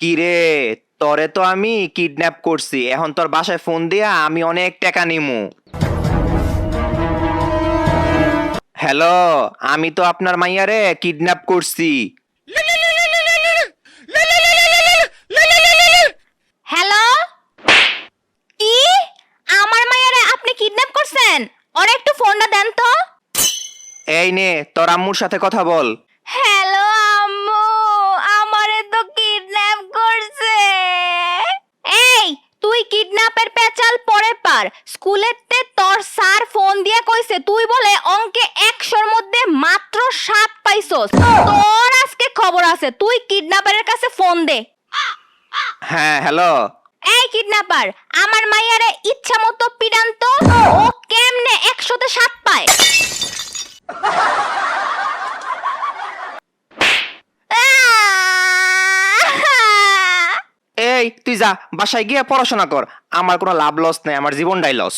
কিরে তরে তো আমি কিডন্যাপ করছি এখন তোর বাসায় ফোন দিয়া আমি অনেক টাকা নিমু। হ্যালো আমি তো আপনার মাইয়ারে কিডন্যাপ করছি। হ্যালো? কি? আমার মায়েরে আপনি কিডন্যাপ করছেন? ওর একটু ফোনটা দেন তো। এই নে তোর আম্মুর সাথে কথা বল। তুই কিডন্যাপের পেচাল পরে পার। স্কুলেতে তোর স্যার ফোন দিয়ে কইছে তুই বলে অঙ্কে একশোর মধ্যে মাত্র সাত পাইছস। তোর আজকে খবর আছে তুই কিডন্যাপারের কাছে ফোন দে। হ্যাঁ হ্যালো এই কিডন্যাপার আমার মাইয়ারে ইচ্ছা মতো পিডান্ত এই, তুই যা, বাসায় গিয়ে পড়াশোনা কর। আমার কোনো লাভ লস নেই, আমার জীবনটাই লস